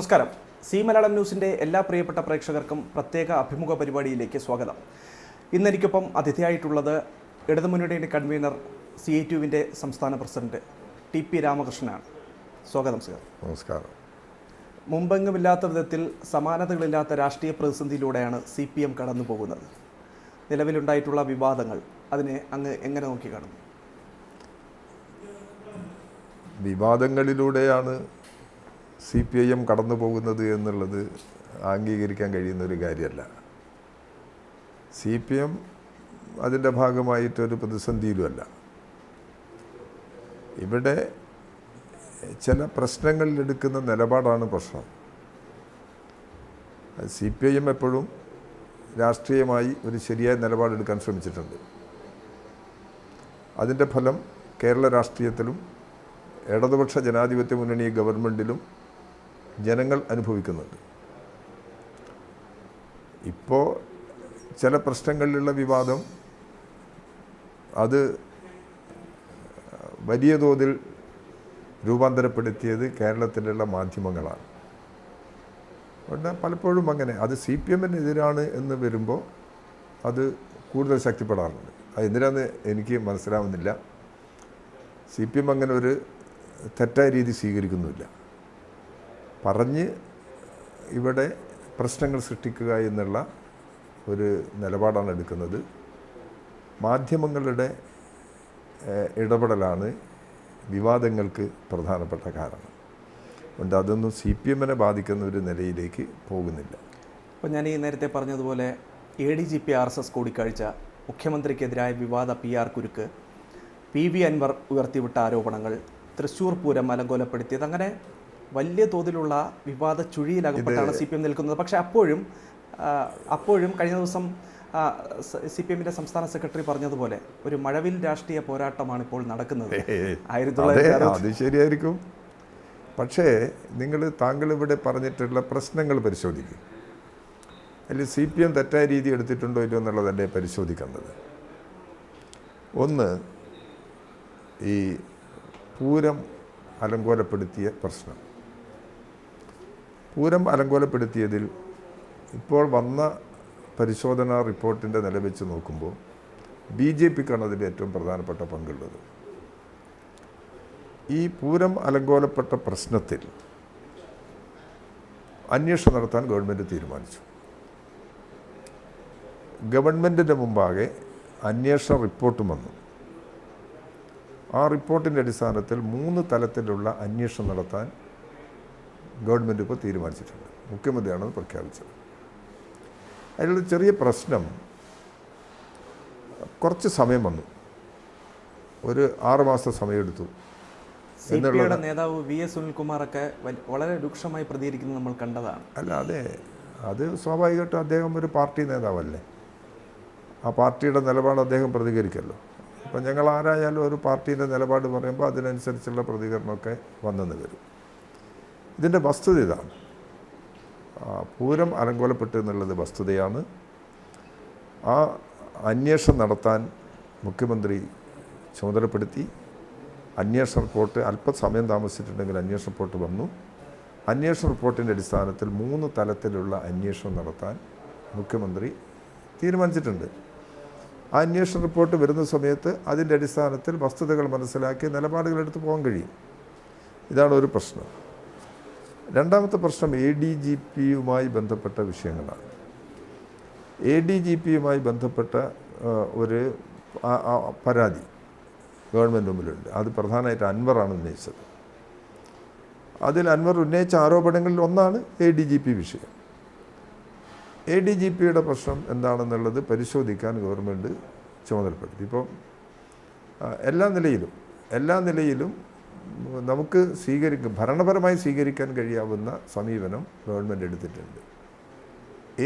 നമസ്കാരം. സി മലയാളം ന്യൂസിന്റെ എല്ലാ പ്രിയപ്പെട്ട പ്രേക്ഷകർക്കും പ്രത്യേക അഭിമുഖ പരിപാടിയിലേക്ക് സ്വാഗതം. ഇന്ന് എനിക്കൊപ്പം അതിഥിയായിട്ടുള്ളത് ഇടതുമുന്നണിയുടെ കൺവീനർ സി ഐ ടുവിന്റെ സംസ്ഥാന പ്രസിഡന്റ് ടി പി രാമകൃഷ്ണനാണ്. സ്വാഗതം സർ. നമസ്കാരം. മുമ്പെങ്ങുമില്ലാത്ത വിധത്തിൽ സമാനതകളില്ലാത്ത രാഷ്ട്രീയ പ്രതിസന്ധിയിലൂടെയാണ് സി പി എം കടന്നു പോകുന്നത്. നിലവിലുണ്ടായിട്ടുള്ള വിവാദങ്ങൾ അതിനെ അങ്ങ് എങ്ങനെ നോക്കി കാണുന്നു വിവാദങ്ങളിലൂടെയാണ് സി പി ഐ എം കടന്നു പോകുന്നത് എന്നുള്ളത് അംഗീകരിക്കാൻ കഴിയുന്ന ഒരു കാര്യമല്ല. സി പി എം അതിന്റെ ഭാഗമായിട്ടൊരു പ്രതിസന്ധിയിലുമല്ല. ഇവിടെ ചില പ്രശ്നങ്ങളിൽ എടുക്കുന്ന നിലപാടാണ് പ്രശ്നം. സി പി ഐ എം എപ്പോഴും രാഷ്ട്രീയമായി ഒരു ശരിയായ നിലപാടെടുക്കാൻ ശ്രമിച്ചിട്ടുണ്ട്. അതിന്റെ ഫലം കേരള രാഷ്ട്രീയത്തിലും ഇടതുപക്ഷ ജനാധിപത്യ മുന്നണി ഗവൺമെന്റിലും ജനങ്ങൾ അനുഭവിക്കുന്നുണ്ട്. ഇപ്പോൾ ചില പ്രശ്നങ്ങളിലുള്ള വിവാദം അത് വലിയ തോതിൽ രൂപാന്തരപ്പെടുത്തിയത് കേരളത്തിലുള്ള മാധ്യമങ്ങളാണ്. അതുകൊണ്ട് പലപ്പോഴും അങ്ങനെ. അത് സി പി എമ്മിനെതിരാണ് എന്ന് വരുമ്പോൾ അത് കൂടുതൽ ശക്തിപ്പെടാറുണ്ട്. അത് എന്തിനാന്ന് എനിക്ക് മനസ്സിലാവുന്നില്ല. സി പി എം അങ്ങനെ ഒരു തെറ്റായ രീതി സ്വീകരിക്കുന്നുമില്ല. പറഞ്ഞ് ഇവിടെ പ്രശ്നങ്ങൾ സൃഷ്ടിക്കുക എന്നുള്ള ഒരു നിലപാടാണ് എടുക്കുന്നത്. മാധ്യമങ്ങളുടെ ഇടപെടലാണ് വിവാദങ്ങൾക്ക് പ്രധാനപ്പെട്ട കാരണം. അതുകൊണ്ട് അതൊന്നും സി പി എമ്മിനെ ബാധിക്കുന്ന ഒരു നിലയിലേക്ക് പോകുന്നില്ല. അപ്പോൾ ഞാൻ ഈ നേരത്തെ പറഞ്ഞതുപോലെ A D G P R S S കൂടിക്കാഴ്ച മുഖ്യമന്ത്രിക്കെതിരായ വിവാദ പി ആർ കുരുക്ക് പി വി അൻവർ ഉയർത്തിവിട്ട ആരോപണങ്ങൾ തൃശ്ശൂർ പൂരം അലങ്കോലപ്പെടുത്തിയത് അങ്ങനെ വലിയ തോതിലുള്ള വിവാദ ചുഴിയിലകപ്പെട്ടാണ് സി പി എം നിൽക്കുന്നത്. പക്ഷെ അപ്പോഴും അപ്പോഴും കഴിഞ്ഞ ദിവസം സി പി എമ്മിന്റെ സംസ്ഥാന സെക്രട്ടറി പറഞ്ഞതുപോലെ ഒരു മഴവിൽ രാഷ്ട്രീയ പോരാട്ടമാണ് ഇപ്പോൾ നടക്കുന്നത്. അത് ശരിയായിരിക്കും. പക്ഷേ നിങ്ങൾ താങ്കൾ ഇവിടെ പറഞ്ഞിട്ടുള്ള പ്രശ്നങ്ങൾ പരിശോധിക്കും. അതിൽ സി പി എം തെറ്റായ രീതി എടുത്തിട്ടുണ്ടോ ഇല്ലയോ എന്നുള്ളതല്ലേ പരിശോധിക്കേണ്ടത് ഒന്ന് ഈ പൂരം അലങ്കോലപ്പെടുത്തിയ പ്രശ്നം. പൂരം അലങ്കോലപ്പെടുത്തിയതിൽ ഇപ്പോൾ വന്ന പരിശോധനാ റിപ്പോർട്ടിന്റെ നില വെച്ച് നോക്കുമ്പോൾ ബി ജെ പിക്കാണ് അതിന്റെ ഏറ്റവും പ്രധാനപ്പെട്ട പങ്കുള്ളത്. ഈ പൂരം അലങ്കോലപ്പെട്ട പ്രശ്നത്തിൽ അന്വേഷണം നടത്താൻ ഗവൺമെന്റ് തീരുമാനിച്ചു. ഗവൺമെന്റിന്റെ മുമ്പാകെ അന്വേഷണ റിപ്പോർട്ടും വന്നു. ആ റിപ്പോർട്ടിന്റെ അടിസ്ഥാനത്തിൽ മൂന്ന് തലത്തിലുള്ള അന്വേഷണം നടത്താൻ ഗവൺമെന്റ് ഇപ്പോൾ തീരുമാനിച്ചിട്ടുണ്ട്. മുഖ്യമന്ത്രിയാണത് പ്രഖ്യാപിച്ചത്. അതിലുള്ള ചെറിയ പ്രശ്നം കുറച്ച് സമയം വന്നു. ഒരു ആറ് മാസത്തെ സമയമെടുത്തു. പി നേതാവ് വി എസ് സുനിൽകുമാറൊക്കെ വളരെ രൂക്ഷമായി പ്രതികരിക്കുന്നത് നമ്മൾ കണ്ടതാണ്. അല്ല അതെ. അത് സ്വാഭാവികമായിട്ടും അദ്ദേഹം ഒരു പാർട്ടി നേതാവല്ലേ. ആ പാർട്ടിയുടെ നിലപാട് അദ്ദേഹം പ്രതികരിക്കല്ലോ. അപ്പം ഞങ്ങൾ ആരായാലും ഒരു പാർട്ടിയുടെ നിലപാട് പറയുമ്പോൾ അതിനനുസരിച്ചുള്ള പ്രതികരണമൊക്കെ വന്നെന്ന് വരും. ഇതിന്റെ വസ്തുത ഇതാണ്. പൂരം അലങ്കോലപ്പെട്ടു എന്നുള്ളത് വസ്തുതയാണ്. ആ അന്വേഷണം നടത്താൻ മുഖ്യമന്ത്രി ചുമതലപ്പെടുത്തി. അന്വേഷണ റിപ്പോർട്ട് അല്പസമയം താമസിച്ചിട്ടുണ്ടെങ്കിൽ അന്വേഷണ റിപ്പോർട്ട് വന്നു. അന്വേഷണ റിപ്പോർട്ടിന്റെ അടിസ്ഥാനത്തിൽ മൂന്ന് തലത്തിലുള്ള അന്വേഷണം നടത്താൻ മുഖ്യമന്ത്രി തീരുമാനിച്ചിട്ടുണ്ട്. ആ അന്വേഷണ റിപ്പോർട്ട് വരുന്ന സമയത്ത് അതിന്റെ അടിസ്ഥാനത്തിൽ വസ്തുതകൾ മനസ്സിലാക്കി നിലപാടുകൾ എടുത്ത് പോകാൻ കഴിയും. ഇതാണ് ഒരു പ്രശ്നം. രണ്ടാമത്തെ പ്രശ്നം എ ഡി ജി പിയുമായി ബന്ധപ്പെട്ട വിഷയങ്ങളാണ്. എ ഡി ജി പിയുമായി ബന്ധപ്പെട്ട ഒരു പരാതി ഗവൺമെന്റ് മുമ്പിലുണ്ട്. അത് പ്രധാനമായിട്ട് അൻവറാണ് ഉന്നയിച്ചത്. അതിൽ അൻവർ ഉന്നയിച്ച ആരോപണങ്ങളിൽ ഒന്നാണ് എ ഡി ജി പി വിഷയം. എ ഡി ജി പിയുടെ പ്രശ്നം എന്താണെന്നുള്ളത് പരിശോധിക്കാൻ ഗവൺമെന്റ് ചുമതലപ്പെടുത്തി. ഇപ്പം എല്ലാ നിലയിലും എല്ലാ നിലയിലും നമുക്ക് സ്വീകരിക്കും ഭരണപരമായി സ്വീകരിക്കാൻ കഴിയാവുന്ന സമീപനം ഗവൺമെന്റ് എടുത്തിട്ടുണ്ട്.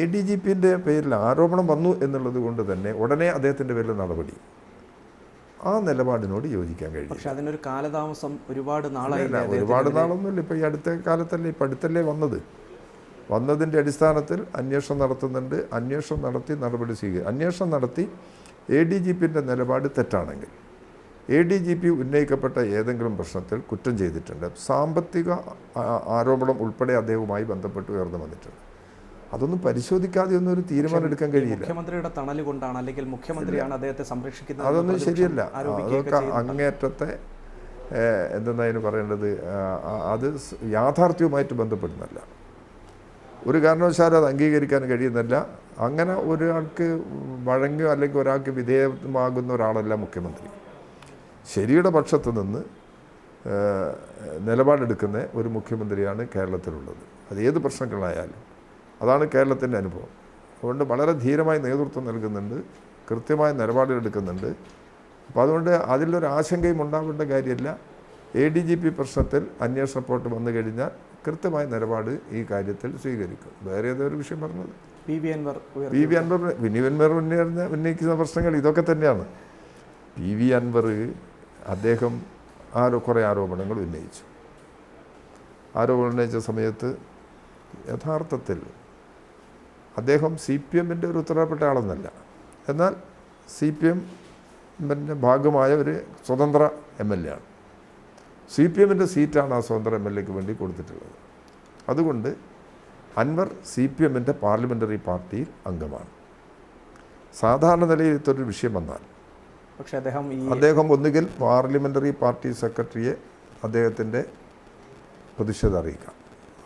എ ഡി ജി പിന്റെ പേരിൽ ആരോപണം വന്നു എന്നുള്ളത് കൊണ്ട് തന്നെ ഉടനെ അദ്ദേഹത്തിന്റെ പേരിൽ നടപടി. ആ നിലപാടിനോട് യോജിക്കാൻ കഴിയും പക്ഷെ അതിനൊരു കാലതാമസം ഒരുപാട് അല്ല, ഒരുപാട്? നാളൊന്നുമില്ല. ഇപ്പോൾ ഈ അടുത്ത കാലത്തല്ലേ ഇപ്പം അടുത്തല്ലേ വന്നത്? വന്നതിന്റെ അടിസ്ഥാനത്തിൽ അന്വേഷണം നടത്തുന്നുണ്ട്. അന്വേഷണം നടത്തി നടപടി സ്വീകരിക്കും അന്വേഷണം നടത്തി എ ഡി ജി പിന്റെ നിലപാട് തെറ്റാണെങ്കിൽ. എ ഡി ജി പി ഉന്നയിക്കപ്പെട്ട ഏതെങ്കിലും പ്രശ്നത്തിൽ കുറ്റം ചെയ്തിട്ടുണ്ട്. സാമ്പത്തിക ആരോപണം ഉൾപ്പെടെ അദ്ദേഹവുമായി ബന്ധപ്പെട്ട് ഉയർന്നു വന്നിട്ടുണ്ട്. അതൊന്നും പരിശോധിക്കാതെ ഒന്നും ഒരു തീരുമാനം എടുക്കാൻ കഴിയില്ല. മുഖ്യമന്ത്രിയുടെ തണൽ കൊണ്ടാണ് അല്ലെങ്കിൽ മുഖ്യമന്ത്രിയാണ് അദ്ദേഹത്തെ സംരക്ഷിക്കുന്നത് അതൊന്നും ശരിയല്ല. അതൊക്കെ. അങ്ങേറ്റത്തെ എന്തെന്നതിന് പറയേണ്ടത്? അത് യാഥാർത്ഥ്യവുമായിട്ട് ബന്ധപ്പെടുന്നല്ല ഒരു കാരണവശാലും അത് അംഗീകരിക്കാൻ കഴിയുന്നില്ല അങ്ങനെ ഒരാൾക്ക് വഴങ്ങുക അല്ലെങ്കിൽ ഒരാൾക്ക് വിധേയമാകുന്ന ഒരാളല്ല മുഖ്യമന്ത്രി. ശരിയുടെ പക്ഷത്ത് നിന്ന് നിലപാടെടുക്കുന്ന ഒരു മുഖ്യമന്ത്രിയാണ് കേരളത്തിലുള്ളത്. അത് ഏത് പ്രശ്നങ്ങളായാലും. അതാണ് കേരളത്തിന്റെ അനുഭവം. അതുകൊണ്ട് വളരെ ധീരമായി നേതൃത്വം നൽകുന്നുണ്ട് കൃത്യമായ നിലപാടുകളെടുക്കുന്നുണ്ട് അപ്പോൾ അതുകൊണ്ട് അതിലൊരു ആശങ്കയും ഉണ്ടാവേണ്ട കാര്യമില്ല. എ ഡി ജി പി പ്രശ്നത്തിൽ അന്വേഷണ റിപ്പോർട്ട് വന്നു കഴിഞ്ഞാൽ കൃത്യമായ നിലപാട് ഈ കാര്യത്തിൽ സ്വീകരിക്കും. വേറെ ഏതൊരു വിഷയം പറഞ്ഞത്? P V Anvar P V Anvar വിനി അൻവർ ഉന്നയിക്കുന്ന ഉന്നയിക്കുന്ന പ്രശ്നങ്ങൾ ഇതൊക്കെ തന്നെയാണ്. പി വി അൻവർ അദ്ദേഹം ആരോ കുറേ ആരോപണങ്ങൾ ഉന്നയിച്ചു. ആരോപണം ഉന്നയിച്ച സമയത്ത് യഥാർത്ഥത്തിൽ അദ്ദേഹം സി പി എമ്മിന്റെ ഒരു ഉത്തരവാദപ്പെട്ട ആളെന്നല്ല. എന്നാൽ സി പി എമ്മിന്റെ ഭാഗമായ ഒരു സ്വതന്ത്ര എം എൽ എ ആണ്. സി പി എമ്മിന്റെ സീറ്റാണ് ആ സ്വതന്ത്ര എം എൽ എക്ക് വേണ്ടി കൊടുത്തിട്ടുള്ളത്. അതുകൊണ്ട് അൻവർ സി പി എമ്മിന്റെ പാർലമെന്ററി പാർട്ടിയിൽ അംഗമാണ്. സാധാരണ നിലയിൽ ഇത്തൊരു വിഷയം വന്നാൽ പക്ഷെ അദ്ദേഹം ഈ അദ്ദേഹം ഒന്നുകിൽ പാർലമെന്ററി പാർട്ടി സെക്രട്ടറിയെ അദ്ദേഹത്തിന്റെ പ്രതിഷേധം അറിയിക്കാം.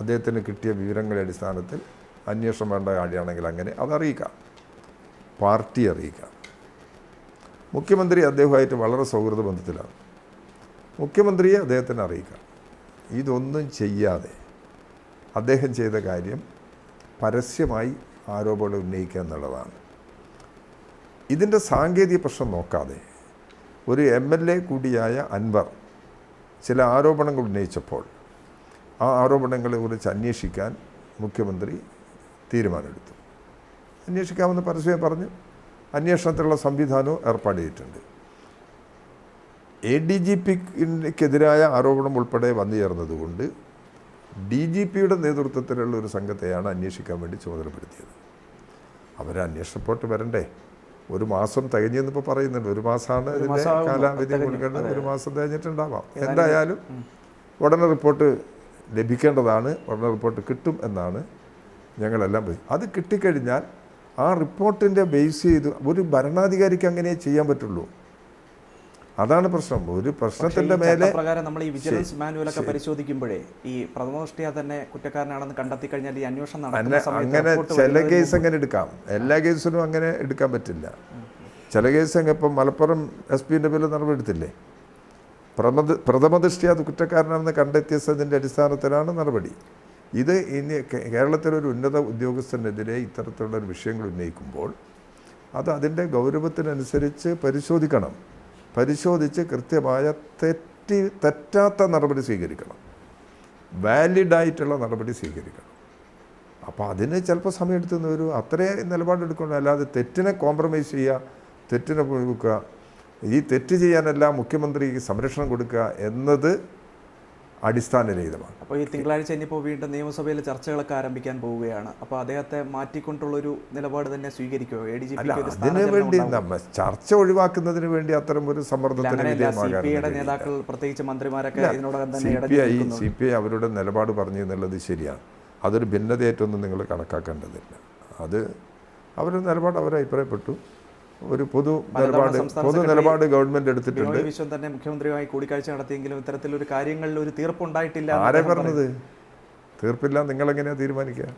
അദ്ദേഹത്തിന് കിട്ടിയ വിവരങ്ങളുടെ അടിസ്ഥാനത്തിൽ അന്വേഷണം വേണ്ട കാര്യമാണെങ്കിൽ അങ്ങനെ അതറിയിക്കാം പാർട്ടി അറിയിക്കാം. മുഖ്യമന്ത്രി അദ്ദേഹമായിട്ട് വളരെ സൗഹൃദ ബന്ധത്തിലാണ്. മുഖ്യമന്ത്രിയെ അദ്ദേഹത്തിന് അറിയിക്കാം. ഇതൊന്നും ചെയ്യാതെ അദ്ദേഹം ചെയ്ത കാര്യം പരസ്യമായി ആരോപണം ഉന്നയിക്കുക എന്നുള്ളതാണ്. ഇതിന്റെ സാങ്കേതിക പ്രശ്നം നോക്കാതെ ഒരു എം എൽ എ കൂടിയായ അൻവർ ചില ആരോപണങ്ങൾ ഉന്നയിച്ചപ്പോൾ ആ ആരോപണങ്ങളെ കുറിച്ച് അന്വേഷിക്കാൻ മുഖ്യമന്ത്രി തീരുമാനമെടുത്തു. അന്വേഷിക്കാമെന്ന് പരസ്യം പറഞ്ഞു. അന്വേഷണത്തിലുള്ള സംവിധാനവും ഏർപ്പാട് ചെയ്തിട്ടുണ്ട്. എ ഡി ജി പിക്കെതിരായ ആരോപണം ഉൾപ്പെടെ വന്നു ചേർന്നതുകൊണ്ട് ഡി ജി പിയുടെ നേതൃത്വത്തിലുള്ള ഒരു സംഘത്തെയാണ് അന്വേഷിക്കാൻ വേണ്ടി ചുമതലപ്പെടുത്തിയത്. അവർ അന്വേഷണ റിപ്പോർട്ട് വരണ്ടേ? ഒരു മാസം തികഞ്ഞെന്നിപ്പോൾ പറയുന്നുണ്ട്. ഒരു മാസമാണ് ഇതിന്റെ. കാലാവധി കൊടുക്കേണ്ടത് ഒരു മാസം തികഞ്ഞിട്ടുണ്ടാവാം. എന്തായാലും ഉടനെ റിപ്പോർട്ട് ലഭിക്കേണ്ടതാണ്. ഉടനെ റിപ്പോർട്ട് കിട്ടും എന്നാണ് ഞങ്ങളെല്ലാം അത് കിട്ടിക്കഴിഞ്ഞാൽ ആ റിപ്പോർട്ടിന്റെ ബേസ് ചെയ്ത് ഒരു ഭരണാധികാരിക്ക് അങ്ങനെ ചെയ്യാൻ പറ്റുള്ളൂ. അതാണ് പ്രശ്നം. ഒരു പ്രശ്നത്തിന്റെ മേലെ പ്രകാരം നമ്മൾ ഈ വിജിലൻസ് മാനുവലൊക്കെ പരിശോധിക്കുമ്പോഴേ ഈ പ്രഥമദൃഷ്ടിയാ തന്നെ കുറ്റക്കാരനാണെന്ന് കണ്ടെത്തി കഴിഞ്ഞാൽ ഈ അന്വേഷണം അങ്ങനെ ചില കേസ് അങ്ങനെ എടുക്കാം. എല്ലാ കേസിനും അങ്ങനെ എടുക്കാൻ പറ്റില്ല. ചില കേസ് അങ്ങ് ഇപ്പം മലപ്പുറം എസ് പിന്റെ പേരിൽ നടപടിയെടുത്തില്ലേ? പ്രഥമ പ്രഥമദൃഷ്ടി അത് കുറ്റക്കാരനാണെന്ന് കണ്ടെത്തിയതിന്റെ അടിസ്ഥാനത്തിലാണ് നടപടി. ഇത് ഇനി കേരളത്തിലെ കേരളത്തിലൊരു ഉന്നത ഉദ്യോഗസ്ഥനെതിരെ ഇത്തരത്തിലുള്ള വിഷയങ്ങൾ ഉന്നയിക്കുമ്പോൾ അത് അതിന്റെ ഗൗരവത്തിനനുസരിച്ച് പരിശോധിക്കണം. പരിശോധിച്ച് കൃത്യമായ തെറ്റി തെറ്റാത്ത നടപടി സ്വീകരിക്കണം. വാലിഡായിട്ടുള്ള നടപടി സ്വീകരിക്കണം. അപ്പോൾ അതിന് ചിലപ്പോൾ സമയമെടുത്തുന്ന ഒരു അത്രേ നിലപാടെടുക്കണം അല്ലാതെ തെറ്റിനെ കോംപ്രമൈസ് ചെയ്യുക തെറ്റിനെ കൊടുക്കുക ഈ തെറ്റ് ചെയ്യാനല്ല മുഖ്യമന്ത്രിക്ക് സംരക്ഷണം കൊടുക്കുക എന്നത് അടിസ്ഥാനരഹിതമാണ്. അപ്പോൾ ഈ തിങ്കളാഴ്ച ഇനിയിപ്പോൾ വീണ്ടും നിയമസഭയിൽ ചർച്ചകളൊക്കെ ആരംഭിക്കാൻ പോവുകയാണ്. അപ്പോൾ അദ്ദേഹത്തെ മാറ്റിക്കൊണ്ടുള്ളൊരു നിലപാട് തന്നെ സ്വീകരിക്കുമോ? എ ഡി ജി അതിനു വേണ്ടി നമ്മൾ ചർച്ച ഒഴിവാക്കുന്നതിന് വേണ്ടി അത്തരം ഒരു സമ്മർദ്ദത്തിന് വിധേയമാകാൻ പി. നേതാക്കൾ പ്രത്യേകിച്ച് മന്ത്രിമാരൊക്കെ ഇതിനോടകം തന്നെ C P I C P I അവരുടെ നിലപാട് പറഞ്ഞു എന്നുള്ളത് ശരിയാണ്. അതൊരു ഭിന്നതയേറ്റൊന്നും നിങ്ങൾ കണക്കാക്കേണ്ടതില്ല. അത് അവരുടെ നിലപാട് അവർ അഭിപ്രായപ്പെട്ടു. ഒരു പൊതു നിലപാട് പൊതു നിലപാട് ഗവൺമെന്റ് എടുത്തിട്ടുണ്ട്. വിശ്വം തന്നെ മുഖ്യമന്ത്രിയുമായി കൂടിക്കാഴ്ച നടത്തിയെങ്കിലും ഇത്തരത്തിലൊരു കാര്യങ്ങളിൽ ഒരു തീർപ്പുണ്ടായിട്ടില്ല ആരെ പറഞ്ഞത്? തീർപ്പില്ല നിങ്ങളെങ്ങനെയാ തീരുമാനിക്കുക?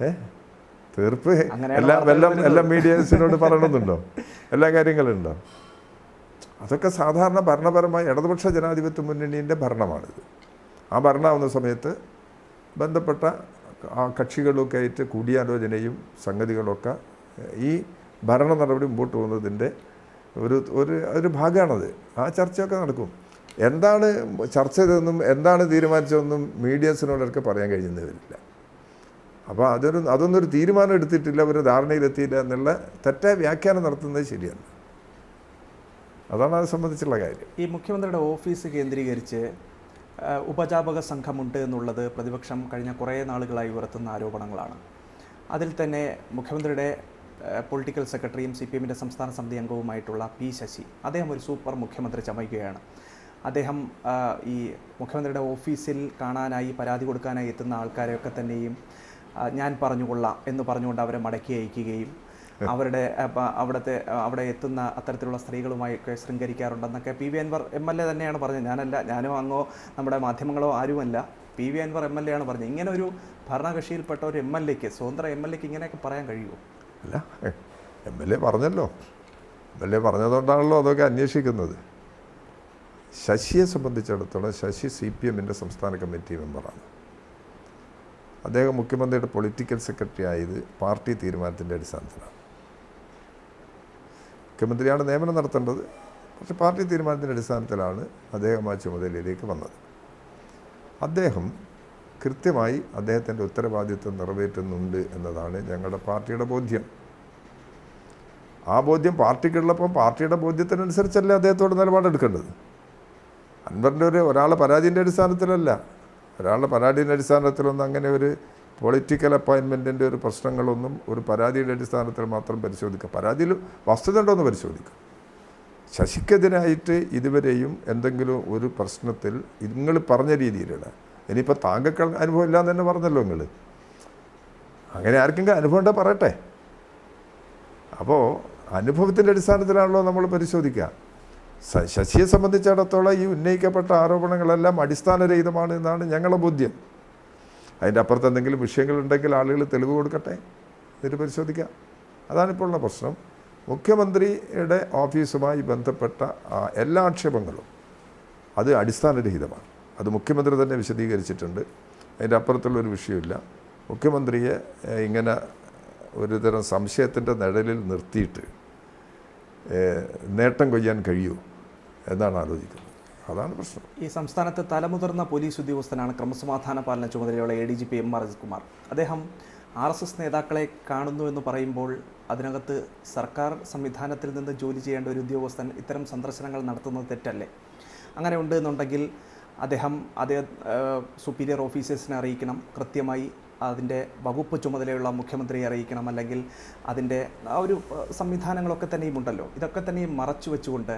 ഏ? തീർപ്പ് എല്ലാം എല്ലാ എല്ലാം എല്ലാ മീഡിയസിനോട് പറയണമെന്നുണ്ടോ? എല്ലാ കാര്യങ്ങളും ഉണ്ടോ അതൊക്കെ സാധാരണ ഭരണപരമായി ഇടതുപക്ഷ ജനാധിപത്യ മുന്നണിയുടെ ഭരണമാണിത്. ആ ഭരണമാവുന്ന സമയത്ത് ബന്ധപ്പെട്ട ആ കക്ഷികളൊക്കെ ആയിട്ട് കൂടിയാലോചനയും സംഗതികളൊക്കെ ഈ ഭരണ നടപടി മുമ്പോട്ട് പോകുന്നതിന്റെ ഒരു ഒരു ഒരു ഭാഗമാണത്. ആ ചർച്ചയൊക്കെ നടക്കും. എന്താണ് ചർച്ച ചെയ്തതെന്നും എന്താണ് തീരുമാനിച്ചതെന്നും മീഡിയസിനോടൊക്കെ പറയാൻ കഴിയുന്നവരില്ല. അപ്പോൾ അതൊരു അതൊന്നും ഒരു തീരുമാനം എടുത്തിട്ടില്ല ഒരു ധാരണയിലെത്തിയില്ല എന്നുള്ള തെറ്റായ വ്യാഖ്യാനം നടത്തുന്നത് ശരിയല്ല. അതാണ് അത് സംബന്ധിച്ചുള്ള കാര്യം. ഈ മുഖ്യമന്ത്രിയുടെ ഓഫീസ് കേന്ദ്രീകരിച്ച് ഉപജാപക സംഘമുണ്ട് എന്നുള്ളത് പ്രതിപക്ഷം കഴിഞ്ഞ കുറേ നാളുകളായി ഉയർത്തുന്ന ആരോപണങ്ങളാണ്. അതിൽ തന്നെ മുഖ്യമന്ത്രിയുടെ പൊളിറ്റിക്കൽ സെക്രട്ടറിയും സി പി എമ്മിന്റെ സംസ്ഥാന സമിതി അംഗവുമായിട്ടുള്ള പി ശശി. അദ്ദേഹം ഒരു സൂപ്പർ മുഖ്യമന്ത്രി ചമയ്ക്കുകയാണ് അദ്ദേഹം ഈ മുഖ്യമന്ത്രിയുടെ ഓഫീസിൽ കാണാനായി പരാതി കൊടുക്കാനായി എത്തുന്ന ആൾക്കാരെയൊക്കെ തന്നെയും ഞാൻ പറഞ്ഞുകൊള്ളാം എന്ന് പറഞ്ഞുകൊണ്ട് അവരെ മടക്കി അയക്കുകയും അവരുടെ അവിടുത്തെ അവിടെ എത്തുന്ന അത്തരത്തിലുള്ള സ്ത്രീകളുമായൊക്കെ ശൃംഗരിക്കാറുണ്ടെന്നൊക്കെ P V Anvar M L A തന്നെയാണ് പറഞ്ഞത്. ഞാനല്ല ഞാനോ അങ്ങോ നമ്മുടെ മാധ്യമങ്ങളോ ആരുമല്ല. P V Anvar M L A ആണ് പറഞ്ഞത്. ഇങ്ങനെ ഒരു ഭരണകക്ഷിയിൽപ്പെട്ട ഒരു എം എൽ എക്ക് സ്വതന്ത്ര എം എൽ എക്ക് ഇങ്ങനെയൊക്കെ പറയാൻ കഴിയുമോ? അല്ല എം എൽ എ പറഞ്ഞല്ലോ. എം എൽ എ പറഞ്ഞതുകൊണ്ടാണല്ലോ അതൊക്കെ അന്വേഷിക്കുന്നത്. ശശിയെ സംബന്ധിച്ചിടത്തോളം ശശി സി പി എമ്മിന്റെ സംസ്ഥാന കമ്മിറ്റി മെമ്പറാണ്. അദ്ദേഹം മുഖ്യമന്ത്രിയുടെ പൊളിറ്റിക്കൽ സെക്രട്ടറി ആയത് പാർട്ടി തീരുമാനത്തിന്റെ അടിസ്ഥാനത്തിലാണ്. മുഖ്യമന്ത്രിയാണ് നിയമനം നടത്തേണ്ടത്. പക്ഷെ പാർട്ടി തീരുമാനത്തിന്റെ അടിസ്ഥാനത്തിലാണ് അദ്ദേഹം ആ ചുമതലയിലേക്ക് വന്നത്. അദ്ദേഹം കൃത്യമായി അദ്ദേഹത്തിന്റെ ഉത്തരവാദിത്വം നിറവേറ്റുന്നുണ്ട് എന്നതാണ് ഞങ്ങളുടെ പാർട്ടിയുടെ ബോധ്യം. ആ ബോധ്യം പാർട്ടിക്കുള്ളപ്പം പാർട്ടിയുടെ ബോധ്യത്തിനനുസരിച്ചല്ലേ അദ്ദേഹത്തോട് നിലപാടെടുക്കേണ്ടത്? അൻവറിന്റെ ഒരു ഒരാളെ പരാതിന്റെ അടിസ്ഥാനത്തിലല്ല. ഒരാളുടെ പരാതിന്റെ അടിസ്ഥാനത്തിലൊന്നും അങ്ങനെ ഒരു പൊളിറ്റിക്കൽ അപ്പോയിൻമെന്റിന്റെ ഒരു പ്രശ്നങ്ങളൊന്നും ഒരു പരാതിയുടെ അടിസ്ഥാനത്തിൽ മാത്രം പരിശോധിക്കുക പരാതിയിൽ വസ്തുത ഉണ്ടോ എന്ന് പരിശോധിക്കുക ശശിക്കെതിരായിട്ട് ഇതുവരെയും എന്തെങ്കിലും ഒരു പ്രശ്നത്തിൽ നിങ്ങൾ പറഞ്ഞ രീതിയിലുള്ള ഇനിയിപ്പോൾ താങ്കൾക്ക് അനുഭവം ഇല്ലാന്ന് തന്നെ പറഞ്ഞല്ലോ നിങ്ങൾ അങ്ങനെ ആർക്കെങ്കിലും അനുഭവം ഉണ്ടെങ്കിൽ പറയട്ടെ. അപ്പോൾ അനുഭവത്തിന്റെ അടിസ്ഥാനത്തിലാണല്ലോ നമ്മൾ പരിശോധിക്കുക ശശിയെ സംബന്ധിച്ചിടത്തോളം ഈ ഉന്നയിക്കപ്പെട്ട ആരോപണങ്ങളെല്ലാം അടിസ്ഥാനരഹിതമാണ് എന്നാണ് ഞങ്ങളുടെ ബോധ്യം. അതിന്റെ അപ്പുറത്ത് എന്തെങ്കിലും വിഷയങ്ങളുണ്ടെങ്കിൽ ആളുകൾ തെളിവ് കൊടുക്കട്ടെ എന്നിട്ട് പരിശോധിക്കാം. അതാണിപ്പോൾ ഉള്ള പ്രശ്നം. മുഖ്യമന്ത്രിയുടെ ഓഫീസുമായി ബന്ധപ്പെട്ട എല്ലാ ആക്ഷേപങ്ങളും അത് അടിസ്ഥാനരഹിതമാണ്. അത് മുഖ്യമന്ത്രി തന്നെ വിശദീകരിച്ചിട്ടുണ്ട്. അതിന്റെ അപ്പുറത്തുള്ള ഒരു വിഷയമില്ല മുഖ്യമന്ത്രിയെ ഇങ്ങനെ ഒരുതരം സംശയത്തിന്റെ നിഴലിൽ നിർത്തിയിട്ട് നേട്ടം കൊയ്യാൻ കഴിയൂ എന്നാണ് ആലോചിക്കുന്നത്. അതാണ് പ്രശ്നം. ഈ സംസ്ഥാനത്തെ തലമുതിർന്ന പോലീസ് ഉദ്യോഗസ്ഥനാണ് ക്രമസമാധാന പാലന ചുമതലയുള്ള A D G P M R Kumar അദ്ദേഹം ആർ എസ് എസ് നേതാക്കളെ കാണുന്നു എന്ന് പറയുമ്പോൾ അതിനകത്ത് സർക്കാർ സംവിധാനത്തിൽ നിന്ന് ജോലി ചെയ്യേണ്ട ഒരു ഉദ്യോഗസ്ഥൻ ഇത്തരം സന്ദർശനങ്ങൾ നടത്തുന്നത് തെറ്റല്ലേ? അങ്ങനെ ഉണ്ട് എന്നുണ്ടെങ്കിൽ അദ്ദേഹം അദ്ദേഹം സുപ്പീരിയർ ഓഫീസേഴ്സിനെ അറിയിക്കണം കൃത്യമായി അതിന്റെ വകുപ്പ് ചുമതലയുള്ള മുഖ്യമന്ത്രിയെ അറിയിക്കണം അല്ലെങ്കിൽ അതിന്റെ ആ ഒരു സംവിധാനങ്ങളൊക്കെ തന്നെയും ഉണ്ടല്ലോ. ഇതൊക്കെ തന്നെയും മറച്ചു വെച്ചുകൊണ്ട്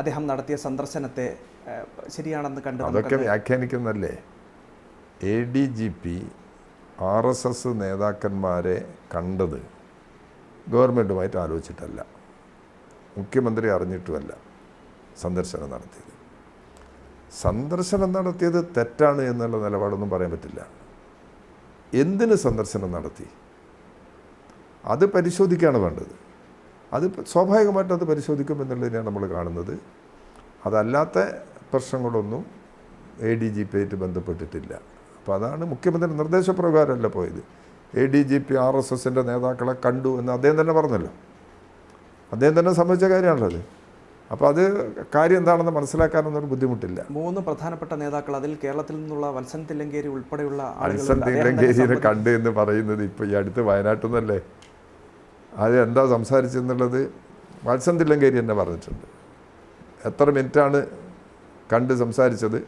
അദ്ദേഹം നടത്തിയ സന്ദർശനത്തെ ശരിയാണെന്ന് കണ്ടു അതൊക്കെ വ്യാഖ്യാനിക്കുന്നല്ലേ A D G P R S S നേതാക്കന്മാരെ കണ്ടത് ഗവൺമെന്റുമായിട്ട് ആലോചിച്ചിട്ടല്ല. മുഖ്യമന്ത്രി അറിഞ്ഞിട്ടുമല്ല സന്ദർശനം നടത്തിയത്. സന്ദർശനം നടത്തിയത് തെറ്റാണ് എന്നുള്ള നിലപാടൊന്നും പറയാൻ പറ്റില്ല. എന്തിന് സന്ദർശനം നടത്തി? അത് പരിശോധിക്കുകയാണ് വേണ്ടത്. അത് സ്വാഭാവികമായിട്ട് അത് പരിശോധിക്കും എന്നുള്ളതിനെയാണ് നമ്മൾ കാണുന്നത്. അതല്ലാത്ത പ്രശ്നങ്ങളൊന്നും എ ഡി ജി പി ആയിട്ട് ബന്ധപ്പെട്ടിട്ടില്ല. അപ്പോൾ അതാണ് മുഖ്യമന്ത്രി നിർദ്ദേശപ്രകാരമല്ല പോയത്. A D G P R S എസിന്റെ നേതാക്കളെ കണ്ടു എന്ന് അദ്ദേഹം തന്നെ പറഞ്ഞല്ലോ. അദ്ദേഹം തന്നെ സംബന്ധിച്ച കാര്യമാണല്ലോ അപ്പോൾ അത് കാര്യം എന്താണെന്ന് മനസ്സിലാക്കാനൊന്നും ഒരു ബുദ്ധിമുട്ടില്ല. മൂന്ന് പ്രധാനപ്പെട്ട നേതാക്കൾ അതിൽ കേരളത്തിൽ നിന്നുള്ള വത്സൻ തില്ലങ്കേരി ഉൾപ്പെടെയുള്ള വത്സൻ തില്ലങ്കേരിയെ കണ്ട് എന്ന് പറയുന്നത് ഇപ്പോൾ ഈ അടുത്ത് വയനാട്ടിൽ നിന്നല്ലേ അത് എന്താ സംസാരിച്ചെന്നുള്ളത് വത്സൻ തില്ലങ്കേരി തന്നെ പറഞ്ഞിട്ടുണ്ട്. എത്ര മിനിറ്റാണ് കണ്ട് സംസാരിച്ചത്?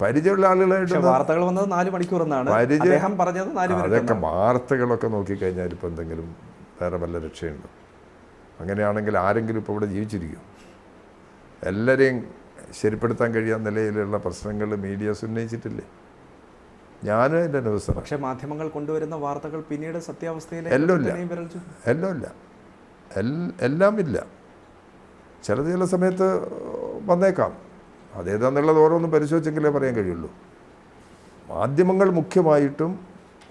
പരിചയമുള്ള ആളുകളായിട്ട് വാർത്തകൾ വന്നത് നാല് മണിക്കൂർ എന്നാണ്. അദ്ദേഹം പറഞ്ഞത് നാല് അതൊക്കെ. വാർത്തകളൊക്കെ നോക്കിക്കഴിഞ്ഞാൽ ഇപ്പോൾ എന്തെങ്കിലും വേറെ വല്ല രക്ഷയുണ്ടോ? അങ്ങനെയാണെങ്കിൽ ആരെങ്കിലും ഇപ്പോൾ ഇവിടെ ജീവിച്ചിരിക്കും എല്ലാവരെയും ശരിപ്പെടുത്താൻ കഴിയാത്ത നിലയിലുള്ള പ്രശ്നങ്ങൾ മീഡിയാസ് ഉന്നയിച്ചിട്ടില്ലേ? ഞാനും എന്റെ ന്യൂസ് പക്ഷേ മാധ്യമങ്ങൾ കൊണ്ടുവരുന്ന വാർത്തകൾ പിന്നീട് സത്യാവസ്ഥയിൽ എല്ലാം ഇല്ല. എല്ലാം ഇല്ല. എല്ലാം ഇല്ല. ചിലത് ചില സമയത്ത് വന്നേക്കാം. അതേതാന്നുള്ളത് ഓരോന്നും പരിശോധിച്ചെങ്കിലേ പറയാൻ കഴിയുള്ളൂ. മാധ്യമങ്ങൾ മുഖ്യമായിട്ടും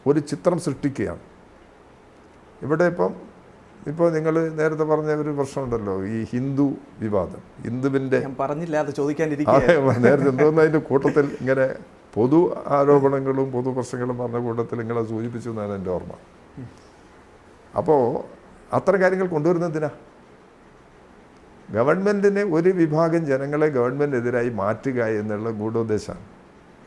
ഒരു ചിത്രം സൃഷ്ടിക്കുകയാണ്. ഇവിടെ ഇപ്പം ഇപ്പോൾ നിങ്ങൾ നേരത്തെ പറഞ്ഞ ഒരു പ്രശ്നമുണ്ടല്ലോ ഈ ഹിന്ദു വിവാദം. ഹിന്ദുവിന്റെ പറഞ്ഞില്ല അത് ചോദിക്കാനിരിക്കും നേരത്തെ എന്തോന്ന് അതിന്റെ കൂട്ടത്തിൽ ഇങ്ങനെ പൊതു ആരോപണങ്ങളും പൊതു പ്രശ്നങ്ങളും പറഞ്ഞ കൂട്ടത്തിൽ നിങ്ങളെ സൂചിപ്പിച്ചു എന്നാണ് എന്റെ ഓർമ്മ. അപ്പോൾ അത്തരം കാര്യങ്ങൾ കൊണ്ടുവരുന്നതിനാ ഗവൺമെന്റിനെ ഒരു വിഭാഗം ജനങ്ങളെ ഗവൺമെന്റിനെതിരായി മാറ്റുക എന്നുള്ള ഗൂഢോദ്ദേശമാണ്.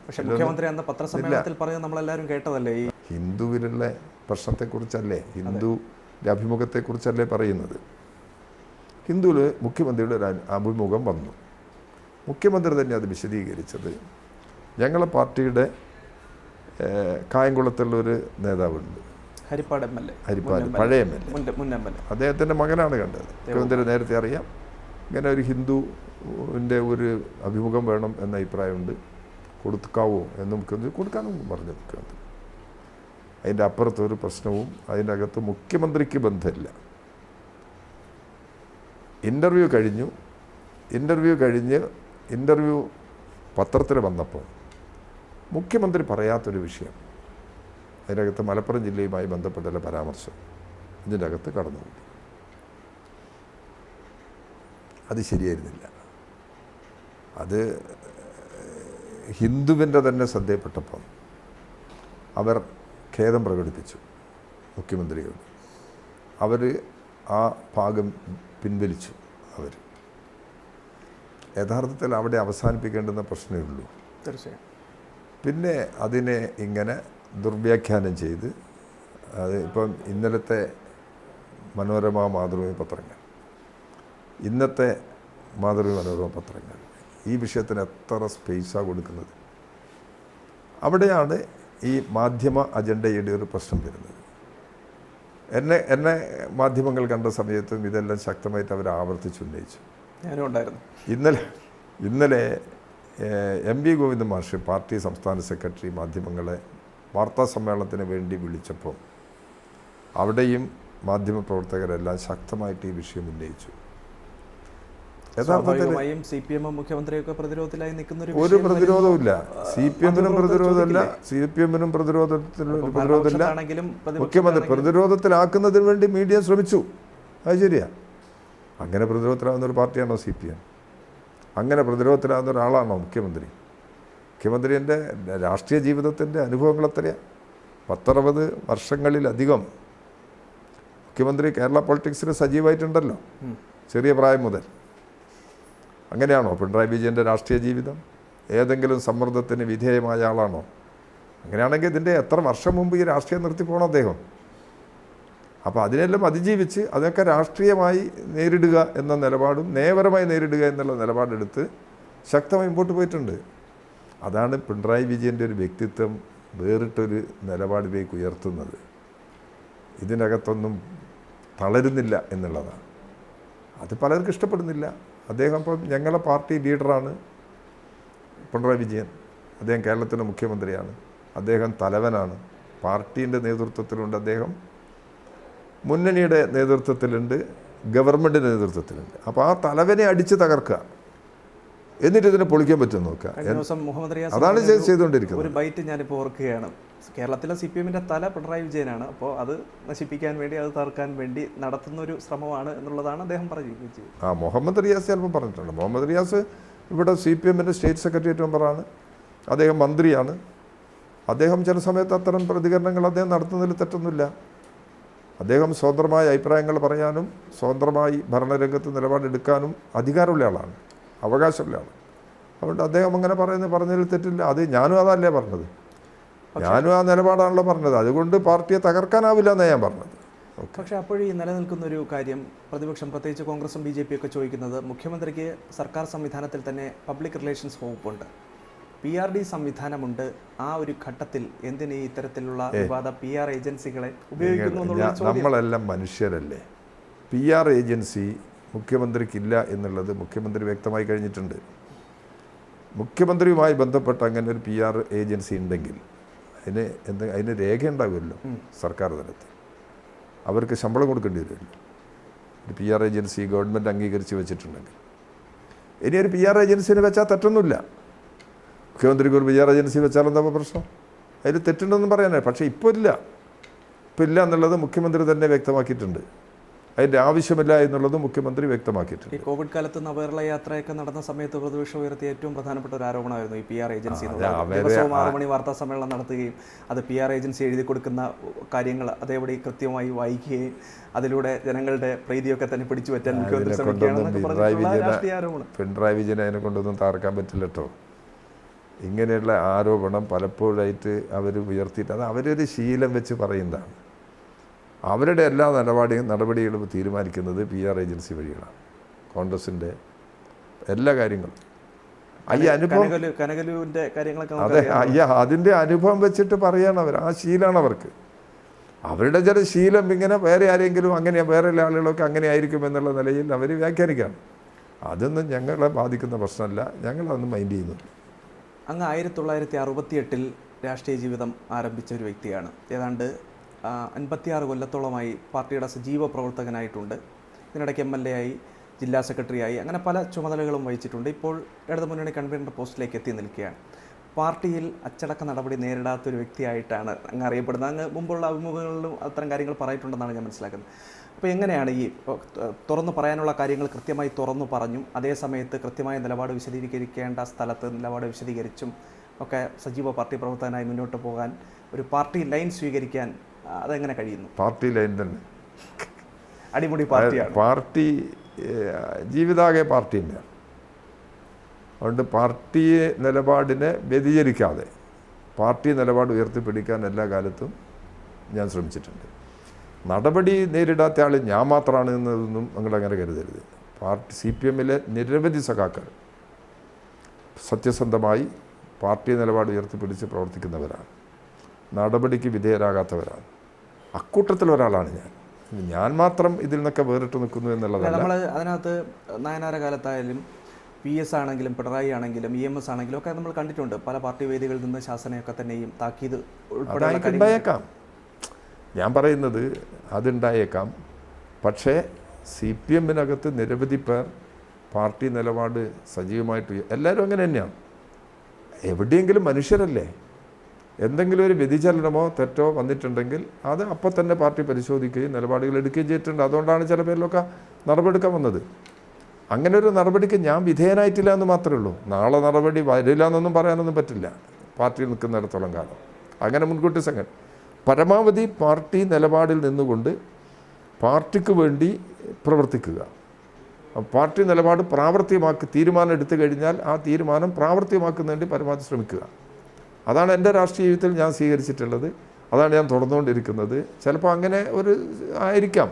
പക്ഷേ മുഖ്യമന്ത്രി അന്ന് പത്രസമ്മേളനത്തിൽ പറഞ്ഞത് നമ്മളെല്ലാവരും കേട്ടതല്ലേ? ഈ ഹിന്ദുവിലുള്ള പ്രശ്നത്തെക്കുറിച്ചല്ലേ? ഹിന്ദുവിന്റെ അഭിമുഖത്തെക്കുറിച്ചല്ലേ പറയുന്നത്? ഹിന്ദുവിൽ മുഖ്യമന്ത്രിയുടെ ഒരു അഭിമുഖം വന്നു. മുഖ്യമന്ത്രി തന്നെ അത് വിശദീകരിച്ചത് ഞങ്ങളെ പാർട്ടിയുടെ കായംകുളത്തുള്ളൊരു കായംകുളത്തുള്ള ഒരു നേതാവുണ്ട്. Harippad M L A. Harippad പഴയ എം എൽ എ. അദ്ദേഹത്തിന്റെ മകനാണ് കണ്ടത്. മുഖ്യമന്ത്രി നേരത്തെ അറിയാം. ഇങ്ങനെ ഒരു ഹിന്ദുവിന്റെ ഒരു അഭിമുഖം വേണം എന്ന അഭിപ്രായമുണ്ട്. കൊടുക്കാവോ എന്ന് മുഖ്യമന്ത്രി കൊടുക്കാനും പറഞ്ഞു മുഖ്യമന്ത്രി അതിന്റെ അപ്പുറത്ത് ഒരു പ്രശ്നവും അതിന്റെ അകത്ത് മുഖ്യമന്ത്രിക്ക് ബന്ധമില്ല. ഇന്റർവ്യൂ കഴിഞ്ഞു. ഇന്റർവ്യൂ കഴിഞ്ഞ് ഇന്റർവ്യൂ പത്രത്തിൽ വന്നപ്പോൾ മുഖ്യമന്ത്രി പറയാത്തൊരു വിഷയം. അതിനകത്ത് മലപ്പുറം ജില്ലയുമായി ബന്ധപ്പെട്ടുള്ള പരാമർശം ഇതിന്റെ അകത്ത് കടന്നു അത് ശരിയായിരുന്നില്ല. അത് ഹിന്ദുവിന്റെ തന്നെ ശ്രദ്ധയിൽപ്പെട്ടപ്പം അവർ ഖേദം പ്രകടിപ്പിച്ചു മുഖ്യമന്ത്രിയോട്. അവർ ആ ഭാഗം പിൻവലിച്ചു അവർ യഥാർത്ഥത്തിൽ അവിടെ അവസാനിപ്പിക്കേണ്ടുന്ന പ്രശ്നമേ ഉള്ളൂ. തീർച്ചയായും. പിന്നെ അതിനെ ഇങ്ങനെ ദുർവ്യാഖ്യാനം ചെയ്ത് അത് ഇപ്പം ഇന്നലത്തെ മനോരമ മാതൃഭൂമി പത്രങ്ങൾ. ഇന്നത്തെ മാതൃഭൂമി മനോരമ പത്രങ്ങൾ. ഈ വിഷയത്തിന് എത്ര സ്പേസാണ് കൊടുക്കുന്നത്? അവിടെയാണ് ഈ മാധ്യമ അജണ്ടയുടെ ഒരു പ്രശ്നം വരുന്നത്. എന്നെ എന്നെ മാധ്യമങ്ങൾ കണ്ട സമയത്തും ഇതെല്ലാം ശക്തമായിട്ട് അവർ ആവർത്തിച്ചുന്നയിച്ചു ഞാനും ഉണ്ടായിരുന്നു. ഇന്നലെ ഇന്നലെ എം വി ഗോവിന്ദ മാഷ് പാർട്ടി സംസ്ഥാന സെക്രട്ടറി മാധ്യമങ്ങളെ വാർത്താ സമ്മേളനത്തിന് വേണ്ടി വിളിച്ചപ്പോൾ അവിടെയും മാധ്യമപ്രവർത്തകരെല്ലാം ശക്തമായിട്ട് ഈ വിഷയം ഉന്നയിച്ചു. സ്വാഭാവികമായും സി പി എമ്മും മുഖ്യമന്ത്രിയൊക്കെ പ്രതിരോധത്തിലായി നിൽക്കുന്ന ഒരു പ്രതിരോധമില്ല സി പി എമ്മിനും പ്രതിരോധമില്ല. സി പി എമ്മിനും പ്രതിരോധത്തിന് പ്രതിരോധമില്ല. മുഖ്യമന്ത്രി പ്രതിരോധത്തിലാക്കുന്നതിന് വേണ്ടി മീഡിയ ശ്രമിച്ചു. അത് ശരിയാ. അങ്ങനെ പ്രതിരോധത്തിലാവുന്ന ഒരു പാർട്ടിയാണോ സി പി എം അങ്ങനെ പ്രതിരോധത്തിലാവുന്ന ഒരാളാണോ മുഖ്യമന്ത്രി? മുഖ്യമന്ത്രിന്റെ രാഷ്ട്രീയ ജീവിതത്തിന്റെ അനുഭവങ്ങൾ എത്രയാണ് പത്തറുപത് വർഷങ്ങളിലധികം മുഖ്യമന്ത്രി കേരള പൊളിറ്റിക്സിൽ സജീവമായിട്ടുണ്ടല്ലോ. ചെറിയ പ്രായം മുതൽ. അങ്ങനെയാണോ പിണറായി വിജയന്റെ രാഷ്ട്രീയ ജീവിതം? ഏതെങ്കിലും സമ്മർദ്ദത്തിന് വിധേയമായ ആളാണോ? അങ്ങനെയാണെങ്കിൽ ഇതിന്റെ എത്ര വർഷം മുമ്പ് ഈ രാഷ്ട്രീയം നിർത്തി പോകണം അദ്ദേഹം? അപ്പോൾ അതിനെല്ലാം അതിജീവിച്ച് അതൊക്കെ രാഷ്ട്രീയമായി നേരിടുക എന്ന നിലപാടും നയപരമായി നേരിടുക എന്നുള്ള നിലപാടെടുത്ത് ശക്തമായി മുമ്പോട്ട് പോയിട്ടുണ്ട്. അതാണ് പിണറായി വിജയന്റെ ഒരു വ്യക്തിത്വം വേറിട്ടൊരു നിലപാടിലേക്ക് ഉയർത്തുന്നത്. ഇതിനകത്തൊന്നും തളരുന്നില്ല എന്നുള്ളതാണ്. അത് പലർക്കും ഇഷ്ടപ്പെടുന്നില്ല. അദ്ദേഹം ഇപ്പം ഞങ്ങളുടെ പാർട്ടി ലീഡറാണ് പിണറായി വിജയൻ. അദ്ദേഹം കേരളത്തിന്റെ മുഖ്യമന്ത്രിയാണ്. അദ്ദേഹം തലവനാണ്. പാർട്ടീന്റെ നേതൃത്വത്തിലുണ്ട് അദ്ദേഹം. മുന്നണിയുടെ നേതൃത്വത്തിലുണ്ട്. ഗവൺമെന്റിന്റെ നേതൃത്വത്തിലുണ്ട്. അപ്പോൾ ആ തലവനെ അടിച്ച് തകർക്കുക. എന്നിട്ട് ഇതിനെ പൊളിക്കാൻ പറ്റുമോ നോക്കുക. അതാണ് ചെയ്തുകൊണ്ടിരിക്കുന്നത്. ഒരു ബൈറ്റ് ഞാനിപ്പോൾ ഓർക്കുകയാണ്. കേരളത്തിലെ സി പി എമ്മിന്റെ തല പിണറായി വിജയനാണ്. അപ്പോൾ അത് നശിപ്പിക്കാൻ വേണ്ടി അത് തകർക്കാൻ വേണ്ടി നടത്തുന്ന ഒരു ശ്രമമാണ് എന്നുള്ളതാണ് അദ്ദേഹം പറഞ്ഞു ആ മുഹമ്മദ് റിയാസ് ചിലപ്പോൾ പറഞ്ഞിട്ടുണ്ട്. മുഹമ്മദ് റിയാസ് ഇവിടെ സി പി എമ്മിന്റെ സ്റ്റേറ്റ് സെക്രട്ടേറിയറ്റ് മെമ്പറാണ്. അദ്ദേഹം മന്ത്രിയാണ്. അദ്ദേഹം ചില സമയത്ത് അത്തരം പ്രതികരണങ്ങൾ അദ്ദേഹം നടത്തുന്നതിൽ തെറ്റൊന്നുമില്ല. അദ്ദേഹം സ്വതന്ത്രമായ അഭിപ്രായങ്ങൾ പറയാനും സ്വതന്ത്രമായി ഭരണരംഗത്ത് നിലപാടെടുക്കാനും അധികാരമുള്ള ആളാണ്. അവകാശമുള്ള ആളാണ്. അതുകൊണ്ട് അദ്ദേഹം അങ്ങനെ പറയുന്നത് പറഞ്ഞതിൽ തെറ്റില്ല. അത് ഞാനും അതല്ലേ പറഞ്ഞത്. ഞാനും ആ നിലപാടാണല്ലോ പറഞ്ഞത്. അതുകൊണ്ട് പാർട്ടിയെ തകർക്കാനാവില്ല എന്നാണ് ഞാൻ പറഞ്ഞത്. പക്ഷെ അപ്പോഴും ഈ നിലനിൽക്കുന്ന ഒരു കാര്യം പ്രതിപക്ഷം പ്രത്യേകിച്ച് കോൺഗ്രസും ബി ജെ പി ഒക്കെ ചോദിക്കുന്നത് മുഖ്യമന്ത്രിക്ക് സർക്കാർ സംവിധാനത്തിൽ തന്നെ പബ്ലിക് റിലേഷൻസ് വകുപ്പുണ്ട്. പി ആർ ഡി സംവിധാനമുണ്ട്. ആ ഒരു ഘട്ടത്തിൽ എന്തിന് ഈ ഇത്തരത്തിലുള്ള വിവാദ പി ആർ ഏജൻസികളെ ഉപയോഗിക്കുന്നു നമ്മളെല്ലാം മനുഷ്യരല്ലേ? പി ആർ ഏജൻസി മുഖ്യമന്ത്രിക്കില്ല എന്നുള്ളത് മുഖ്യമന്ത്രി വ്യക്തമായി കഴിഞ്ഞിട്ടുണ്ട്. മുഖ്യമന്ത്രിയുമായി ബന്ധപ്പെട്ട അങ്ങനെ ഒരു പി ആർ ഏജൻസി ഉണ്ടെങ്കിൽ അതിന് എന്ത് അതിന് രേഖ ഉണ്ടാകുമല്ലോ സർക്കാർ തലത്തിൽ. അവർക്ക് ശമ്പളം കൊടുക്കേണ്ടി വരുമല്ലോ ഒരു പി ആർ ഏജൻസി ഗവൺമെന്റ് അംഗീകരിച്ച് വെച്ചിട്ടുണ്ടെങ്കിൽ. ഇനി ഒരു പി ആർ ഏജൻസിന് വെച്ചാൽ തെറ്റൊന്നുമില്ല. മുഖ്യമന്ത്രിക്ക് ഒരു പി ആർ ഏജൻസി വെച്ചാൽ എന്താ പ്രശ്നം? അതിൽ തെറ്റുണ്ടെന്ന് പറയാനായി പക്ഷേ ഇപ്പോൾ ഇല്ല. ഇപ്പോൾ ഇല്ല എന്നുള്ളത് മുഖ്യമന്ത്രി തന്നെ വ്യക്തമാക്കിയിട്ടുണ്ട്. അതിന്റെ ആവശ്യമില്ല എന്നുള്ളത് മുഖ്യമന്ത്രി വ്യക്തമാക്കിയിട്ടുണ്ട്. ഈ കോവിഡ് കാലത്ത് നവകേരള യാത്രയൊക്കെ നടന്ന സമയത്ത് പ്രതിപക്ഷം ഉയർത്തിയ ഏറ്റവും പ്രധാനപ്പെട്ട ഒരു ആരോപണമായിരുന്നു ഈ പി ആർ ഏജൻസി ദിവസവും ആറ് മണി വാർത്താ സമ്മേളനം നടത്തുകയും അത് പി ആർ ഏജൻസി എഴുതി കൊടുക്കുന്ന കാര്യങ്ങൾ അതേപടി കൃത്യമായി വായിക്കുകയും അതിലൂടെ ജനങ്ങളുടെ പ്രീതിയൊക്കെ തന്നെ പിടിച്ചു പറ്റാൻ മുഖ്യമന്ത്രി വിജയനെ പിണറായി വിജയനെ അതിനെ കൊണ്ടൊന്നും താർക്കാൻ പറ്റില്ല കേട്ടോ ഇങ്ങനെയുള്ള ആരോപണം പലപ്പോഴായിട്ട് അവർ ഉയർത്തിയിട്ട് അത് അവരൊരു ശീലം വെച്ച് പറയുന്നതാണ്. അവരുടെ എല്ലാ നിലപാടിയും നടപടികളും തീരുമാനിക്കുന്നത് പി ആർ ഏജൻസി വഴിയാണ് കോൺഗ്രസിന്റെ എല്ലാ കാര്യങ്ങളും. ഈ അനുഭവം അതെ അയ്യ അതിന്റെ അനുഭവം വെച്ചിട്ട് പറയാണ് അവർ. ആ ശീലമാണ് അവർക്ക്. അവരുടെ ചില ശീലം ഇങ്ങനെ വേറെ ആരെങ്കിലും അങ്ങനെ വേറെ ആളുകളൊക്കെ അങ്ങനെ ആയിരിക്കും എന്നുള്ള നിലയിൽ അവർ വ്യാഖ്യാനിക്കുകയാണ്. അതൊന്നും ഞങ്ങളെ ബാധിക്കുന്ന പ്രശ്നമല്ല. ഞങ്ങളതൊന്നും മൈൻഡ് ചെയ്യുന്നില്ല. അങ്ങ് ആയിരത്തി തൊള്ളായിരത്തി അറുപത്തി എട്ടിൽ രാഷ്ട്രീയ ജീവിതം ആരംഭിച്ച ഒരു വ്യക്തിയാണ്. ഏതാണ്ട് അൻപത്തിയാറ് കൊല്ലത്തോളമായി പാർട്ടിയുടെ സജീവ പ്രവർത്തകനായിട്ടുണ്ട്. ഇതിനിടയ്ക്ക് എം എൽ എ ആയി ജില്ലാ സെക്രട്ടറിയായി അങ്ങനെ പല ചുമതലകളും വഹിച്ചിട്ടുണ്ട്. ഇപ്പോൾ ഇടതുമുന്നണി കൺവീനർ പോസ്റ്റിലേക്ക് എത്തി നിൽക്കുകയാണ്. പാർട്ടിയിൽ അച്ചടക്ക നടപടി നേരിടാത്ത ഒരു വ്യക്തിയായിട്ടാണ് അങ്ങ് അറിയപ്പെടുന്നത്. അങ്ങ് മുമ്പുള്ള അഭിമുഖങ്ങളിലും അത്തരം കാര്യങ്ങൾ പറഞ്ഞിട്ടുണ്ടെന്നാണ് ഞാൻ മനസ്സിലാക്കുന്നത്. അപ്പോൾ എങ്ങനെയാണ് ഈ തുറന്നു പറയാനുള്ള കാര്യങ്ങൾ കൃത്യമായി തുറന്നു പറഞ്ഞും അതേ സമയത്ത് കൃത്യമായ നിലപാട് വിശദീകരിക്കേണ്ട സ്ഥലത്ത് നിലപാട് വിശദീകരിച്ചും ഒക്കെ സജീവ പാർട്ടി പ്രവർത്തകനായി മുന്നോട്ട് പോകാൻ ഒരു പാർട്ടി ലൈൻ സ്വീകരിക്കാൻ അതെങ്ങനെ കഴിയുന്നു? പാർട്ടി ലൈൻ തന്നെ. അടിമുടി പാർട്ടിയാണ്. പാർട്ടി ജീവിതാകെ പാർട്ടി തന്നെയാണ്. അതുകൊണ്ട് പാർട്ടി നിലപാടിനെ വ്യതിചരിക്കാതെ പാർട്ടി നിലപാട് ഉയർത്തിപ്പിടിക്കാൻ എല്ലാ കാലത്തും ഞാൻ ശ്രമിച്ചിട്ടുണ്ട്. നടപടി നേരിടാത്ത ആൾ ഞാൻ മാത്രമാണ് എന്നതൊന്നും നിങ്ങളങ്ങനെ കരുതരുത്. പാർട്ടി സി പി എമ്മിലെ നിരവധി സഖാക്കൾ സത്യസന്ധമായി പാർട്ടി നിലപാട് ഉയർത്തിപ്പിടിച്ച് പ്രവർത്തിക്കുന്നവരാണ്. നടപടിക്ക് വിധേയരാകാത്തവരാണ്. അക്കൂട്ടത്തിൽ ഒരാളാണ് ഞാൻ. ഞാൻ മാത്രം ഇതിൽ നിന്നൊക്കെ വേറിട്ട് നിൽക്കുന്നു എന്നുള്ളതല്ല. നമ്മൾ അതിനകത്ത് നയനാര കാലത്തായാലും പി എസ് ആണെങ്കിലും പിണറായി ആണെങ്കിലും ഇ എം എസ് ആണെങ്കിലും ഒക്കെ നമ്മൾ കണ്ടിട്ടുണ്ട്. പല പാർട്ടി വേദികളിൽ നിന്ന് ശാസനയൊക്കെ തന്നെയും താക്കീത് ഉണ്ടായേക്കാം. ഞാൻ പറയുന്നത് അതുണ്ടായേക്കാം. പക്ഷേ സി പി എമ്മിനകത്ത് നിരവധി പേർ പാർട്ടി നിലപാട് സജീവമായിട്ട് എല്ലാവരും അങ്ങനെ തന്നെയാണ്. എവിടെയെങ്കിലും മനുഷ്യരല്ലേ? എന്തെങ്കിലും ഒരു വ്യതിചലനമോ തെറ്റോ വന്നിട്ടുണ്ടെങ്കിൽ അത് അപ്പോൾ തന്നെ പാർട്ടി പരിശോധിക്കുകയും നിലപാടുകൾ എടുക്കുകയും ചെയ്തിട്ടുണ്ട്. അതുകൊണ്ടാണ് ചില പേരിലൊക്കെ നടപടിയെടുക്കാൻ വന്നത്. അങ്ങനെ ഒരു നടപടിക്ക് ഞാൻ വിധേയനായിട്ടില്ല എന്ന് മാത്രമേ ഉള്ളൂ. നാളെ നടപടി വരില്ല എന്നൊന്നും പറയാനൊന്നും പറ്റില്ല. പാർട്ടി നിൽക്കുന്നിടത്തോളം കാലം. അങ്ങനെ മുൻകൂട്ടി സംഘം പരമാവധി പാർട്ടി നിലപാടിൽ നിന്നുകൊണ്ട് പാർട്ടിക്ക് വേണ്ടി പ്രവർത്തിക്കുക. പാർട്ടി നിലപാട് പ്രാവർത്തികമാക്കി തീരുമാനം എടുത്തു കഴിഞ്ഞാൽ ആ തീരുമാനം പ്രാവർത്തികമാക്കുന്നതിന് വേണ്ടി പരമാവധി ശ്രമിക്കുക. അതാണ് എന്റെ രാഷ്ട്രീയ ജീവിതത്തിൽ ഞാൻ സ്വീകരിച്ചിട്ടുള്ളത്. അതാണ് ഞാൻ തുടർന്നുകൊണ്ടിരിക്കുന്നത്. ചിലപ്പോൾ അങ്ങനെ ഒരു ആയിരിക്കാം.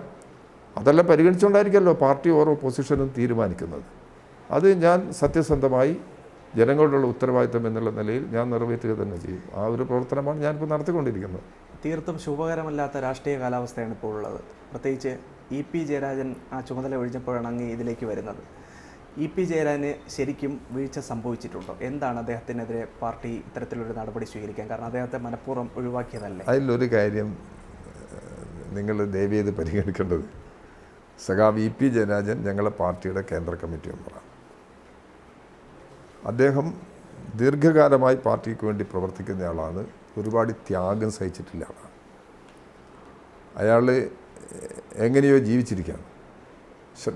അതെല്ലാം പരിഗണിച്ചുകൊണ്ടായിരിക്കുമല്ലോ പാർട്ടി ഓരോ പൊസിഷനും തീരുമാനിക്കുന്നത്. അത് ഞാൻ സത്യസന്ധമായി ജനങ്ങളോടുള്ള ഉത്തരവാദിത്തം എന്നുള്ള നിലയിൽ ഞാൻ നിറവേറ്റുക തന്നെ ചെയ്യും. ആ ഒരു പ്രവർത്തനമാണ് ഞാനിപ്പോൾ നടത്തിക്കൊണ്ടിരിക്കുന്നത്. തീർത്തും ശുഭകരമല്ലാത്ത രാഷ്ട്രീയ കാലാവസ്ഥയാണ് ഇപ്പോൾ ഉള്ളത്. പ്രത്യേകിച്ച് ഇ പി ജയരാജൻ ആ ചുമതല ഒഴിഞ്ഞപ്പോഴാണ് അങ്ങ് ഇതിലേക്ക് വരുന്നത്. ഇ പി ജയരാജന് ശരിക്കും വീഴ്ച സംഭവിച്ചിട്ടുണ്ടോ? എന്താണ് അദ്ദേഹത്തിനെതിരെ പാർട്ടി ഇത്തരത്തിലൊരു നടപടി സ്വീകരിക്കാൻ? കാരണം അദ്ദേഹത്തെ മനഃപൂർവം ഒഴിവാക്കിയതല്ലേ? അതിലൊരു കാര്യം നിങ്ങൾ ദയവ് ചെയ്ത് പരിഗണിക്കേണ്ടത്. സഖാവ് ഇ പി ജയരാജൻ ഞങ്ങളെ പാർട്ടിയുടെ കേന്ദ്ര കമ്മിറ്റി മെമ്പറാണ്. അദ്ദേഹം ദീർഘകാലമായി പാർട്ടിക്ക് വേണ്ടി പ്രവർത്തിക്കുന്ന ആളാണ് ഒരുപാട് ത്യാഗം സഹിച്ചിട്ടില്ല ആളാണ്. അയാൾ എങ്ങനെയോ ജീവിച്ചിരിക്കുകയാണ്.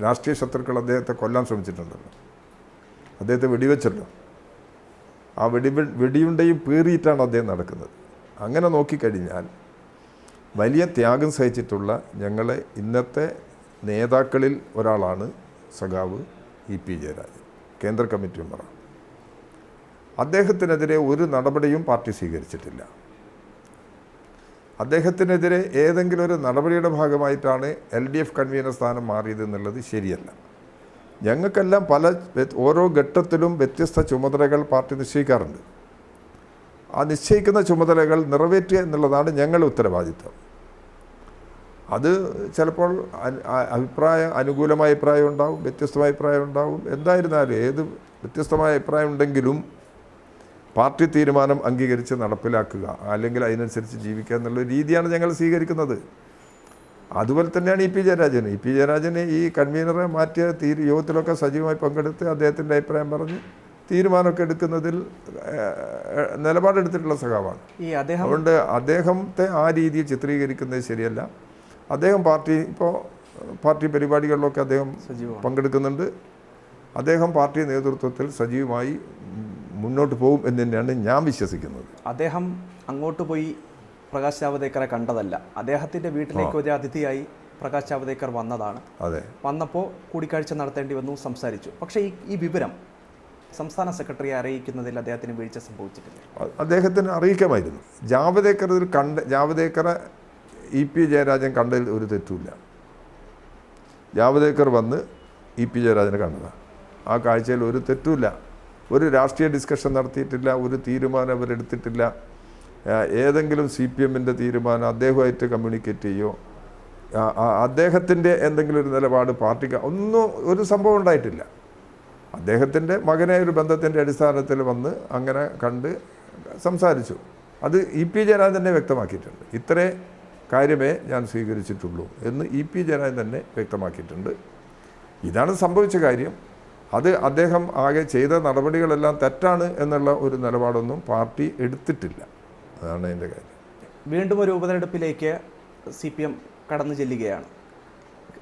രാഷ്ട്രീയ ശത്രുക്കൾ അദ്ദേഹത്തെ കൊല്ലാൻ ശ്രമിച്ചിട്ടുണ്ടല്ലോ. അദ്ദേഹത്തെ വെടിവെച്ചല്ലോ. ആ വെടി വെടിയുണ്ടയും പേറിയിട്ടാണ് അദ്ദേഹം നടക്കുന്നത്. അങ്ങനെ നോക്കിക്കഴിഞ്ഞാൽ വലിയ ത്യാഗം സഹിച്ചിട്ടുള്ള ഞങ്ങളെ ഇന്നത്തെ നേതാക്കളിൽ ഒരാളാണ് സഖാവ് ഇ. പി. ജയരാജൻ കേന്ദ്ര കമ്മിറ്റി മെമ്പറാണ്. അദ്ദേഹത്തിനെതിരെ ഒരു നടപടിയും പാർട്ടി സ്വീകരിച്ചിട്ടില്ല. അദ്ദേഹത്തിനെതിരെ ഏതെങ്കിലും ഒരു നടപടിയുടെ ഭാഗമായിട്ടാണ് എൽ ഡി എഫ് കൺവീനർ സ്ഥാനം മാറിയത് എന്നുള്ളത് ശരിയല്ല. ഞങ്ങൾക്കെല്ലാം പല ഓരോ ഘട്ടത്തിലും വ്യത്യസ്ത ചുമതലകൾ പാർട്ടി നിശ്ചയിക്കാറുണ്ട്. ആ നിശ്ചയിക്കുന്ന ചുമതലകൾ നിറവേറ്റുക എന്നുള്ളതാണ് ഞങ്ങളുടെ ഉത്തരവാദിത്വം. അത് ചിലപ്പോൾ അഭിപ്രായ അനുകൂലമായ അഭിപ്രായം ഉണ്ടാവും വ്യത്യസ്തമായ അഭിപ്രായം ഉണ്ടാവും. എന്തായിരുന്നാലും ഏത് വ്യത്യസ്തമായ അഭിപ്രായം ഉണ്ടെങ്കിലും പാർട്ടി തീരുമാനം അംഗീകരിച്ച് നടപ്പിലാക്കുക അല്ലെങ്കിൽ അതിനനുസരിച്ച് ജീവിക്കുക എന്നുള്ള രീതിയാണ് ഞങ്ങൾ സ്വീകരിക്കുന്നത്. അതുപോലെ തന്നെയാണ് E P Jayarajan. E P ജയരാജന് ഈ കൺവീനറെ മാറ്റിയ തീരു യോഗത്തിലൊക്കെ സജീവമായി പങ്കെടുത്ത് അദ്ദേഹത്തിന്റെ അഭിപ്രായം പറഞ്ഞ് തീരുമാനമൊക്കെ എടുക്കുന്നതിൽ നിലപാടെടുത്തിട്ടുള്ള സഖാവാണ്. ഈ അദ്ദേഹം അതുകൊണ്ട് അദ്ദേഹത്തെ ആ രീതിയിൽ ചിത്രീകരിക്കുന്നത് ശരിയല്ല. അദ്ദേഹം പാർട്ടി ഇപ്പോൾ പാർട്ടി പരിപാടികളിലൊക്കെ അദ്ദേഹം പങ്കെടുക്കുന്നുണ്ട്. അദ്ദേഹം പാർട്ടി നേതൃത്വത്തിൽ സജീവമായി മുന്നോട്ട് പോകും എന്ന് തന്നെയാണ് ഞാൻ വിശ്വസിക്കുന്നത്. അദ്ദേഹം അങ്ങോട്ട് പോയി പ്രകാശ് ജാവദേക്കറെ കണ്ടതല്ല. അദ്ദേഹത്തിന്റെ വീട്ടിലേക്ക് ഒരു അതിഥിയായി പ്രകാശ് ജാവദേക്കർ വന്നതാണ്. അതെ. വന്നപ്പോൾ കൂടിക്കാഴ്ച നടത്തേണ്ടി വന്നു സംസാരിച്ചു. പക്ഷേ ഈ ഈ വിവരം സംസ്ഥാന സെക്രട്ടറിയെ അറിയിക്കുന്നതിൽ അദ്ദേഹത്തിന് വീഴ്ച സംഭവിച്ചിട്ടില്ല. അദ്ദേഹത്തിന് അറിയിക്കാമായിരുന്നു. ജാവദേക്കർ ഇതിൽ കണ്ട് ജാവദേക്കറെ ഇ പി ജയരാജൻ കണ്ടതിൽ ഒരു തെറ്റുമില്ല. ജാവദേക്കർ വന്ന് ഇ പി ജയരാജനെ കണ്ടതാണ്. ആ കാഴ്ചയിൽ ഒരു തെറ്റുമില്ല. ഒരു രാഷ്ട്രീയ ഡിസ്കഷൻ നടത്തിയിട്ടില്ല ഒരു തീരുമാനം അവരെടുത്തിട്ടില്ല ഏതെങ്കിലും സി പി എമ്മിന്റെ തീരുമാനം അദ്ദേഹമായിട്ട് കമ്മ്യൂണിക്കേറ്റ് ചെയ്യോ? ആ- ആ- അദ്ദേഹത്തിന്റെ എന്തെങ്കിലും ഒരു നിലപാട് പാർട്ടിക്ക് ഒന്നും ഒരു സംഭവം ഉണ്ടായിട്ടില്ല. അദ്ദേഹത്തിന്റെ മകനെ ഒരു ബന്ധത്തിന്റെ അടിസ്ഥാനത്തിൽ വന്ന് അങ്ങനെ കണ്ട് സംസാരിച്ചു. അത് ഇ പി ജയരാജൻ തന്നെ വ്യക്തമാക്കിയിട്ടുണ്ട്. ഇത്രേ കാര്യമേ ഞാൻ സ്വീകരിച്ചിട്ടുള്ളൂ എന്ന് ഇ പി ജയരാജൻ തന്നെ വ്യക്തമാക്കിയിട്ടുണ്ട്. ഇതാണ് സംഭവിച്ച കാര്യം. അത് അദ്ദേഹം ആകെ ചെയ്ത നടപടികളെല്ലാം തെറ്റാണ് എന്നുള്ള ഒരു നിലപാടൊന്നും പാർട്ടി എടുത്തിട്ടില്ല. അതാണ് അതിന്റെ കാര്യം. വീണ്ടും ഒരു ഉപതെരഞ്ഞെടുപ്പിലേക്ക് സി പി എം കടന്നു ചെല്ലുകയാണ്.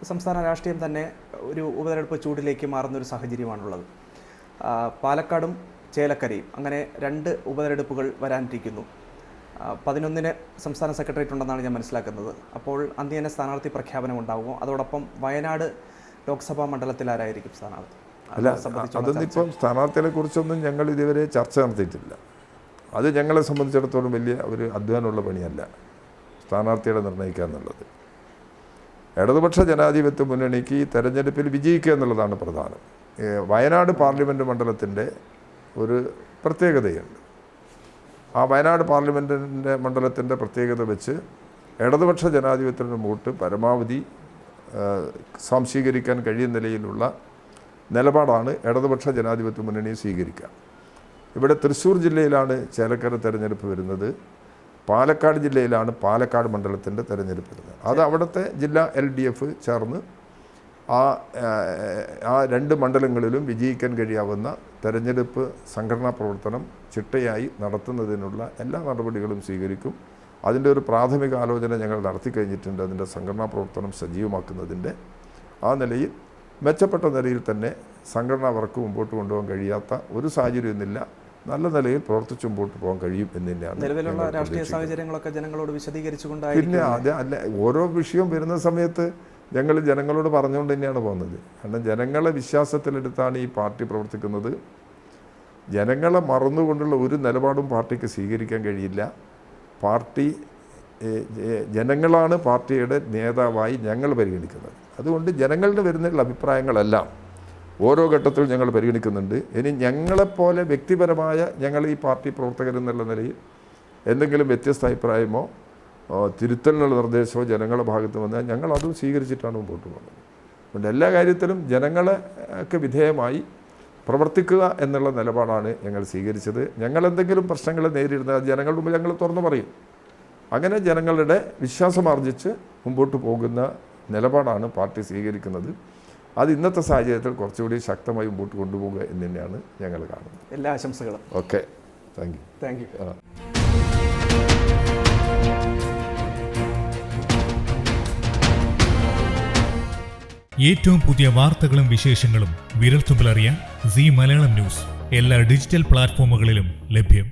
സംസ്ഥാന രാഷ്ട്രീയം തന്നെ ഒരു ഉപതെരഞ്ഞെടുപ്പ് ചൂടിലേക്ക് മാറുന്ന ഒരു സാഹചര്യമാണുള്ളത് പാലക്കാടും ചേലക്കരയും അങ്ങനെ രണ്ട് ഉപതെരഞ്ഞെടുപ്പുകൾ വരാനിരിക്കുന്നു. പതിനൊന്നിന് സംസ്ഥാന സെക്രട്ടേറിയറ്റ് ഉണ്ടെന്നാണ് ഞാൻ മനസ്സിലാക്കുന്നത്. അപ്പോൾ അന്ന് തന്നെ സ്ഥാനാർത്ഥി പ്രഖ്യാപനം ഉണ്ടാകുമോ അതോടൊപ്പം വയനാട് ലോക്സഭാ മണ്ഡലത്തിൽ ആരായിരിക്കും സ്ഥാനാർത്ഥി? അല്ല അതൊന്നും ഇപ്പം സ്ഥാനാർത്ഥികളെ കുറിച്ചൊന്നും ഞങ്ങൾ ഇതുവരെ ചർച്ച നടത്തിയിട്ടില്ല. അത് ഞങ്ങളെ സംബന്ധിച്ചിടത്തോളം വലിയ ഒരു അധ്വാനമുള്ള പണിയല്ല സ്ഥാനാർത്ഥികളെ നിർണയിക്കുക എന്നുള്ളത്. ഇടതുപക്ഷ ജനാധിപത്യ മുന്നണിക്ക് ഈ തെരഞ്ഞെടുപ്പിൽ വിജയിക്കുക എന്നുള്ളതാണ് പ്രധാനം. വയനാട് പാർലമെന്റ് മണ്ഡലത്തിന്റെ ഒരു പ്രത്യേകതയുണ്ട്. ആ വയനാട് പാർലമെന്റിന്റെ മണ്ഡലത്തിന്റെ പ്രത്യേകത വെച്ച് ഇടതുപക്ഷ ജനാധിപത്യത്തിന്റെ വോട്ട് പരമാവധി സ്വാംശീകരിക്കാൻ കഴിയുന്ന നിലയിലുള്ള നിലപാടാണ് ഇടതുപക്ഷ ജനാധിപത്യ മുന്നണി സ്വീകരിക്കുക. ഇവിടെ തൃശ്ശൂർ ജില്ലയിലാണ് ചേലക്കര തെരഞ്ഞെടുപ്പ് വരുന്നത്. പാലക്കാട് ജില്ലയിലാണ് പാലക്കാട് മണ്ഡലത്തിന്റെ തെരഞ്ഞെടുപ്പ് വരുന്നത്. അത് അവിടുത്തെ ജില്ലാ എൽ ഡി എഫ് ചേർന്ന് ആ ആ, രണ്ട് മണ്ഡലങ്ങളിലും വിജയിക്കാൻ കഴിയാവുന്ന തെരഞ്ഞെടുപ്പ് സംഘടനാ പ്രവർത്തനം ചിട്ടയായി നടത്തുന്നതിനുള്ള എല്ലാ നടപടികളും സ്വീകരിക്കും. അതിന്റെ ഒരു പ്രാഥമിക ആലോചന ഞങ്ങൾ നടത്തി കഴിഞ്ഞിട്ടുണ്ട് അതിന്റെ സംഘടനാ പ്രവർത്തനം സജീവമാക്കുന്നതിന്റെ ആ നിലയിൽ മെച്ചപ്പെട്ട നിലയിൽ തന്നെ സംഘടനാ വർക്ക് മുമ്പോട്ട് കൊണ്ടുപോകാൻ കഴിയാത്ത ഒരു സാഹചര്യമൊന്നുമില്ല. നല്ല നിലയിൽ പ്രവർത്തിച്ച് മുമ്പോട്ട് പോകാൻ കഴിയും എന്ന് തന്നെയാണ് നിലവിലുള്ള രാഷ്ട്രീയ. സാഹചര്യങ്ങളൊക്കെ ജനങ്ങളോട് വിശദീകരിച്ചുകൊണ്ട് പിന്നെ അത് അല്ല ഓരോ വിഷയം വരുന്ന സമയത്ത് ഞങ്ങൾ ജനങ്ങളോട് പറഞ്ഞുകൊണ്ട് തന്നെയാണ് പോകുന്നത്. കാരണം ജനങ്ങളെ വിശ്വാസത്തിലെടുത്താണ് ഈ പാർട്ടി പ്രവർത്തിക്കുന്നത്. ജനങ്ങളെ മറന്നുകൊണ്ടുള്ള ഒരു നിലപാടും പാർട്ടിക്ക് സ്വീകരിക്കാൻ കഴിയില്ല. പാർട്ടി ജനങ്ങളാണ് പാർട്ടിയുടെ നേതാവായി ഞങ്ങൾ പരിഗണിക്കുന്നത്. അതുകൊണ്ട് ജനങ്ങളുടെ വരുന്ന അഭിപ്രായങ്ങളെല്ലാം ഓരോ ഘട്ടത്തിൽ ഞങ്ങൾ പരിഗണിക്കുന്നുണ്ട്. ഇനി ഞങ്ങളെപ്പോലെ വ്യക്തിപരമായ ഞങ്ങൾ ഈ പാർട്ടി പ്രവർത്തകരെന്നുള്ള നിലയിൽ എന്തെങ്കിലും വ്യത്യസ്ത അഭിപ്രായമോ തിരുത്തലിനുള്ള നിർദ്ദേശമോ ജനങ്ങളുടെ ഭാഗത്ത് വന്നാൽ ഞങ്ങൾ അതും സ്വീകരിച്ചിട്ടാണ് മുമ്പോട്ട് പോകുന്നത്. അതുകൊണ്ട് എല്ലാ കാര്യത്തിലും ജനങ്ങളെ ഒക്കെ വിധേയമായി പ്രവർത്തിക്കുക എന്നുള്ള നിലപാടാണ് ഞങ്ങൾ സ്വീകരിച്ചത്. ഞങ്ങൾ എന്തെങ്കിലും പ്രശ്നങ്ങൾ നേരിടുന്ന ജനങ്ങളുടെ മുമ്പ് ഞങ്ങൾ തുറന്നു പറയും. അങ്ങനെ ജനങ്ങളുടെ വിശ്വാസം വിശ്വാസമാർജിച്ച് മുമ്പോട്ട് പോകുന്ന നിലപാടാണ് പാർട്ടി സ്വീകരിക്കുന്നത്. അത് ഇന്നത്തെ സാഹചര്യത്തിൽ കുറച്ചുകൂടി ശക്തമായി മുമ്പോട്ട് കൊണ്ടുപോകുക എന്ന് തന്നെയാണ് ഞങ്ങൾ കാണുന്നത്. എല്ലാ ആശംസകളും. Okay. Thank you thank you ഏറ്റവും പുതിയ വാർത്തകളും വിശേഷങ്ങളും വിരൽത്തുമ്പിലറിയാൻ സി മലയാളം ന്യൂസ്. എല്ലാ ഡിജിറ്റൽ പ്ലാറ്റ്ഫോമുകളിലും ലഭ്യം.